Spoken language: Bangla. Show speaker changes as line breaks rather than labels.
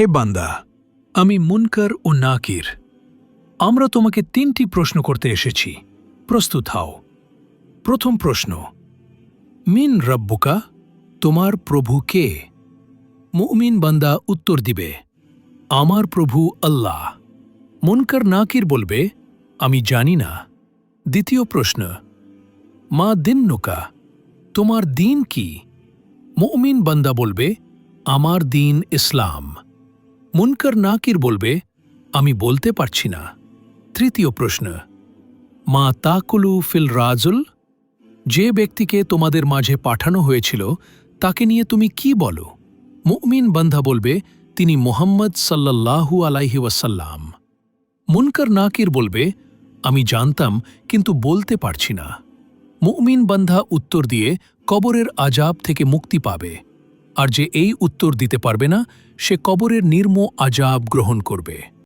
হে বান্দা, আমি মুনকার ও নাকির। আমরা তোমাকে তিনটি প্রশ্ন করতে এসেছি। প্রস্তুত হও। প্রথম প্রশ্ন, মিন রব্বুকা, তোমার প্রভু কে? মুমিন বান্দা উত্তর দিবে, আমার প্রভু আল্লাহ। মুনকার নাকির বলবে, আমি জানি না। দ্বিতীয় প্রশ্ন, মা দিন নুকা তোমার দিন কি? মুমিন বান্দা বলবে, আমার দিন ইসলাম। মুনকার নাকির বলবে, আমি বলতে পারছি না। তৃতীয় প্রশ্ন, মা তাকুলু ফিল রাজুল? যে ব্যক্তিকে তোমাদের মাঝে পাঠানো হয়েছিল, তাকে নিয়ে তুমি কি বলো? মুমিন বান্ধা বলবে, তিনি মোহাম্মদ সাল্লাল্লাহু আলাইহি ওয়াসাল্লাম। মুনকার নাকির বলবে, আমি জানতাম, কিন্তু বলতে পারছি না। মুমিন বান্ধা উত্তর দিয়ে কবরের আজাব থেকে মুক্তি পাবে। আর যে এই উত্তর দিতে পারবে না সে কবরের নির্ম আজাব গ্রহণ করবে।